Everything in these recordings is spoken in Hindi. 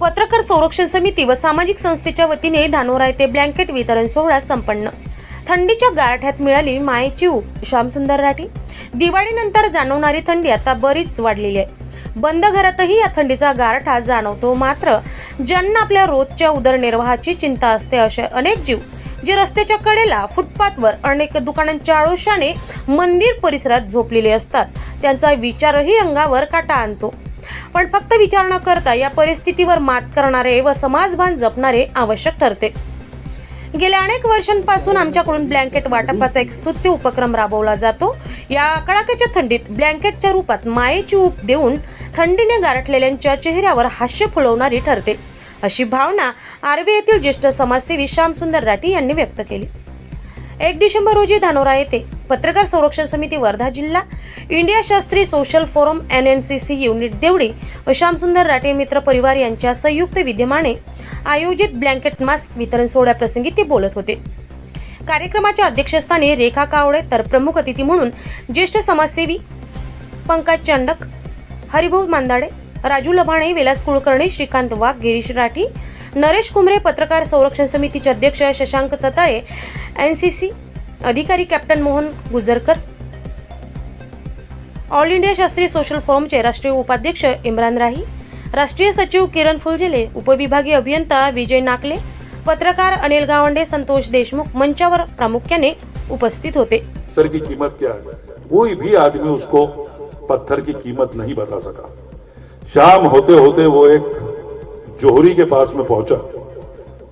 पत्रकार संरक्षण समिती व सामाजिक संस्थेच्या वतीने धानोरा येथे ब्लँकेट वितरण सोहळा संपन्न. थंडीच्या गारठ्यात मिळाली मायेची ऊब. श्यामसुंदर राठी. दिवाळीनंतर जाणवणारी थंडी आता बरीच वाढलेली आहे. बंद घरातही या थंडीचा गारठा जाणवतो मात्र ज्यांना आपल्या रोजच्या उदरनिर्वाहाची चिंता असते असे अनेक जीव जे रस्त्याच्या कडेला फुटपाथवर अनेक दुकानांच्या आळोशाने मंदिर परिसरात झोपलेले असतात. त्यांचा विचारही अंगावर काटा आणतो. पण फक्त विचार न करता या परिस्थितीवर मात करणारे व समाजभान जपणारे आवश्यक ठरते. गेल्या अनेक वर्षांपासून आमच्याकडून ब्लँकेट वाटपाचा एक स्तुत्य उपक्रम राबवला जातो. या कडाक्याच्या थंडीत ब्लँकेटच्या रूपात मायेची ऊप देऊन थंडीने गारठलेल्यांच्या चेहऱ्यावर हास्य फुलवणारी ठरते. अशी भावना आर्वे येथील ज्येष्ठ समाजसेवी श्यामसुंदर राठी यांनी व्यक्त केली. एक डिसेंबर रोजी धानोरा येथे पत्रकार संरक्षण समिती वर्धा जिल्हा India Shastri social forum N N C C unit Dev.D व श्यामसुंदर राठे मित्र परिवार यांच्या संयुक्त विद्यमाने आयोजित ब्लँकेट मास्क वितरण सोहळ्याप्रसंगी ते बोलत होते. कार्यक्रमाच्या अध्यक्षस्थानी रेखा कावडे तर प्रमुख अतिथी म्हणून ज्येष्ठ समाजसेवी पंकज चंडक हरिभाऊ मांदाडे राजू लभाणे विलास कुलकर्णी श्रीकांत वाघ गिरीश राठी नरेश कुमरे पत्रकार संरक्षण समितीचे अध्यक्ष शशांक चतारे एन सी सी अधिकारी captain Mohan Gujarkar all India शास्त्रीय सोशल फोरमचे राष्ट्रीय उपाध्यक्ष इम्रान राही राष्ट्रीय सचिव किरण फुलझेले उपविभागीय अभियंता विजय नाकले पत्रकार अनिल गावंडे संतोष देशमुख मंचावर प्रामुख्याने उपस्थित होते. पत्थर की कीमत क्या है? कोई भी आदमी उसको पत्थर की कीमत नहीं बता सका। शाम होते होते वो एक जोहरी के पास में पहुँचा।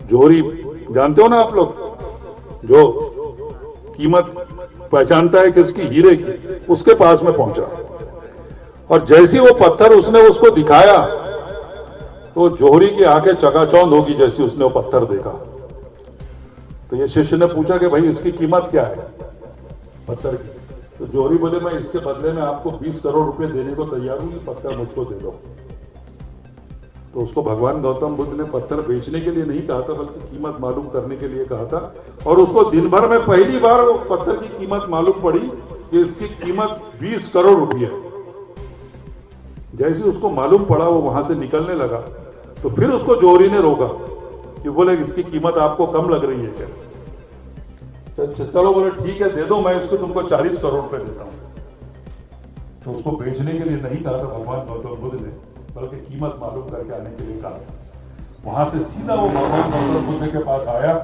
जोहरी, जानते हो ना आप लोग? जो कीमत पहचानता है किसकी? हीरे की। उसके पास में पहुँचा। और जैसी वो पत्थर उसने उसको दिखाया तो जोहरी की आँखें चकाचौंध होगी जैसी उसने वो पत्थर देखा। तो ये शिष्य ने पूछा कि भाई, इसकी कीमत क्या है? पत्थर की। तो जोहरी बोले, मैं इसके बदले में आपको 20 करोड़ रुपए देने को तैयार हूँ पत्थर मुझको दे दो। तो उसको भगवान गौतम बुद्ध ने पत्थर बेचने के लिए नहीं कहा था, बल्कि कीमत मालूम करने के लिए कहा था। और उसको दिन भर में पहली बार वो पत्थर की कीमत मालूम पड़ी कि इसकी कीमत 20 करोड़ रुपया जैसे उसको मालूम पड़ा, वो वहाँ से निकलने लगा। तो फिर उसको जोहरी ने रोका कि बोले, इसकी कीमत आपको कम लग रही है क्या? चल- चलो बोले, ठीक है, दे दो, मैं इसको तुमको चालीस करोड़ रुपए देता हूँ। तो उसको बेचने के लिए नहीं कहा था भगवान गौतम बुद्ध ने। बल्कि कीमत मालूम करके आने के लिए कहा। वहाँ से सीधा वो भगवान गौतम बुद्ध के पास आया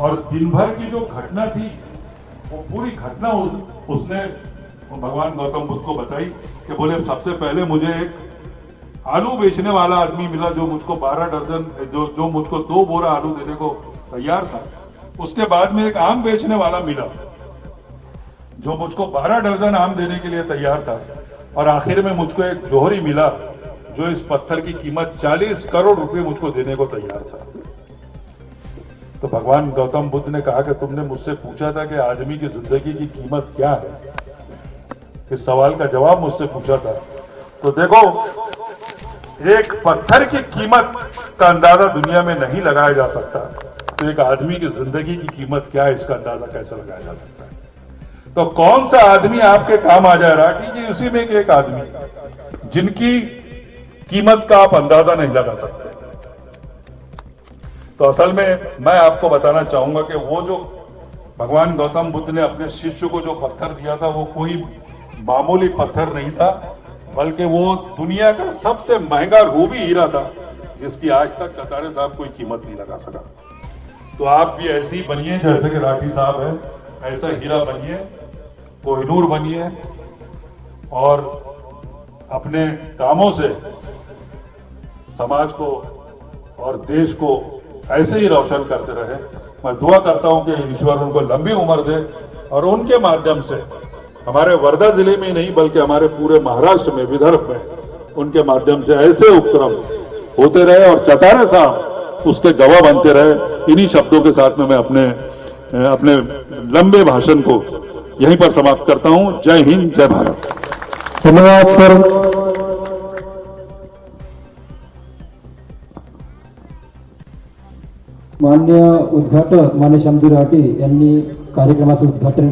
और दिन भर की जो घटना थी वो पूरी घटना उस, उसने भगवान गौतम बुद्ध को बताई कि बोले सबसे पहले मुझे एक आलू बेचने वाला आदमी मिला जो मुझको बारह दर्जन जो जो मुझको दो बोरा आलू देने को तैयार था। उसके बाद में एक आम बेचने वाला मिला जो मुझको बारह दर्जन आम देने के लिए तैयार था। और आखिर में मुझको एक जोहरी मिला, जो इस पत्थर की कीमत चालीस करोड़ रुपए मुझको देने को तैयार था। तो भगवान गौतम बुद्ध ने कहा कि तुमने मुझसे पूछा था कि आदमी की ज़िंदगी की कीमत क्या है? इस सवाल का जवाब मुझसे पूछा था। तो देखो, एक पत्थर की कीमत का अंदाज़ा दुनिया में नहीं लगाया जा सकता। तो एक आदमी की ज़िंदगी की कीमत क्या है, इसका अंदाज़ा कैसे लगाया जा सकता है? तो कौन सा आदमी आपके काम आ जाए? राठी जी, उसी में एक आदमी। जिनकी कीमत का आप अंदाज़ा नहीं लगा सकते। तो असल में मैं आपको बताना चाहूँगा कि वो जो भगवान गौतम बुद्ध ने अपने शिष्य को जो पत्थर दिया था, वो कोई मामूली पत्थर नहीं था, बल्कि वो दुनिया का सबसे महँगा रूबी हीरा था, जिसकी आज तक कतारे साहब कोई कीमत नहीं लगा सका। तो आप भी ऐसे ही बनिए, जैसे कि राठी साहब है, ऐसा हीरा बनिए कोहिनूर बनिए और अपने कामों से समाज को और देश को ऐसे ही रोशन करते रहे। मैं दुआ करता हूँ कि ईश्वर उनको लंबी उम्र दे और उनके माध्यम से हमारे वर्धा ज़िले में ही नहीं, बल्कि हमारे पूरे महाराष्ट्र में, विदर्भ में उनके माध्यम से ऐसे उपक्रम होते रहे और चतारे साहब उसके गवाह बनते रहे। इन्हीं शब्दों के साथ में मैं अपने अपने लंबे भाषण को यहीं पर समाप्त करता हूँ। जय हिंद जय भारत। धन्यवाद सर। मान्य उद्घाटक मान्य श्यामजी राठी यांनी कार्यक्रमाचं उद्घाटन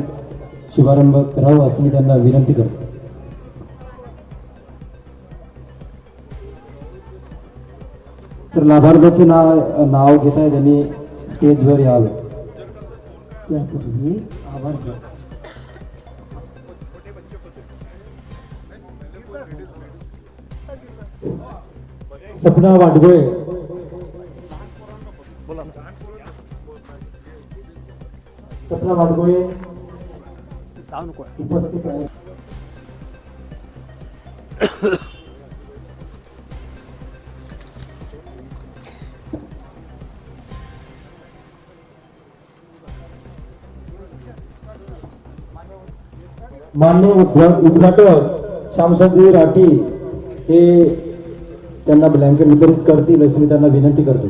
शुभारंभ करावं असं मी त्यांना विनंती करतो. तर लाभार्थ्याचे नाव नाव घेत आहे त्यांनी स्टेजवर यावे. त्यापूर्वी आभार. सपना वाटगोळे सपना वाडगोळे उपस्थित आहे. मान्य उद्घाटक. श्यामसंदी राठी हे त्यांना वितरित करतील अशी विनंती करतो.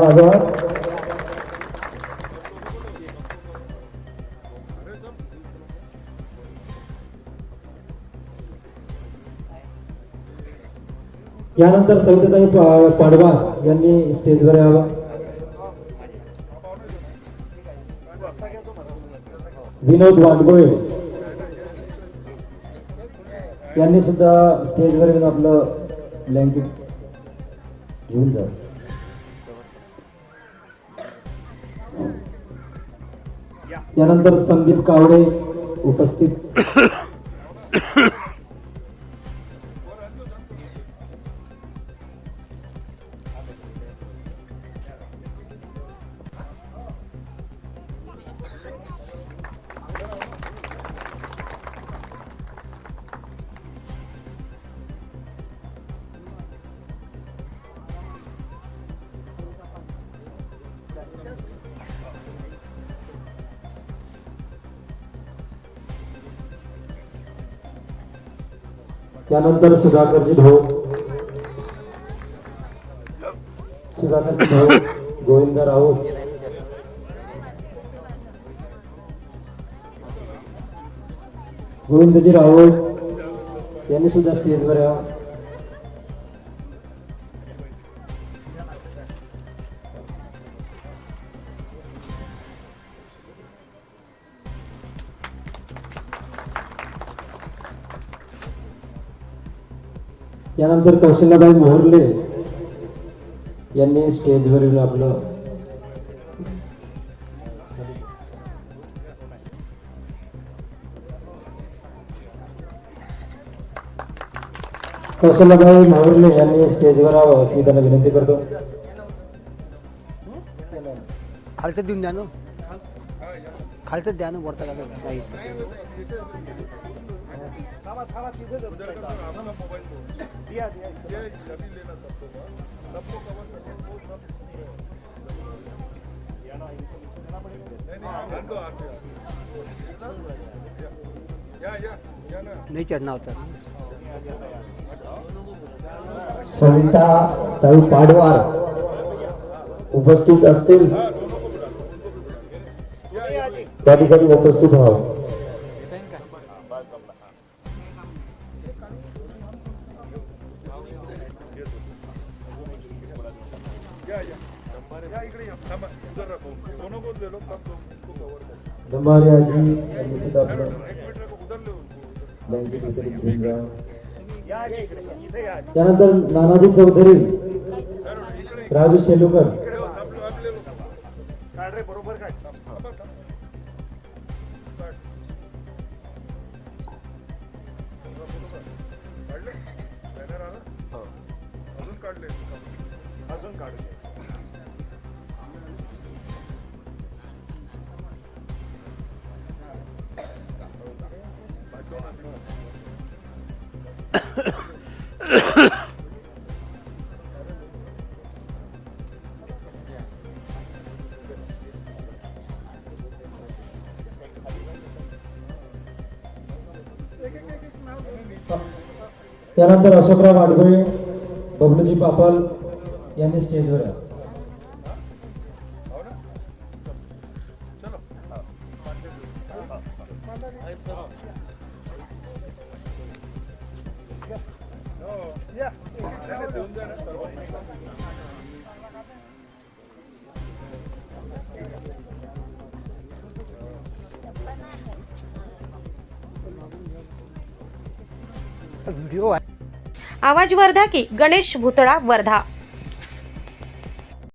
वाजवा यानंतर सविताताई पा- पाडवार यांनी स्टेजवर यावं. विनोद वाटगोळे यांनी सुद्धा स्टेजवर येऊन आपलं ब्लँकेट घेऊन जा यानंतर संदीप कावडे उपस्थित. त्यानंतर सुधाकरजी भाऊ सुधाकरजी भाऊ गोविंद राऊत गोविंदजी राऊत यांनी सुद्धा स्टेजवर यावं यानंतर कौशल्याबाई मोहरले यांनी स्टेजवर येऊन आपलं कौशल्याबाई मोहरले यांनी स्टेजवर यावं अशी त्यांना विनंती करतो. खालचं देऊन द्या ना. खालचं द्या ना वरता काही नाही चढणार होता। सविता ताई पाडवार उपस्थित असतील? त्या ठिकाणी उपस्थित व्हावं? डंबारे आजी यांनी सुद्धा आपलं बँकेत वितरित घेऊन जावं. त्यानंतर नानाजी चौधरी राजू शेलुकर त्यानंतर अशोकराव वाडगोळे बबलूजी पापल यांनी स्टेजवर या. व्हिडिओ आहे. आवाज वर्धा की गणेश भुतळा वर्धा.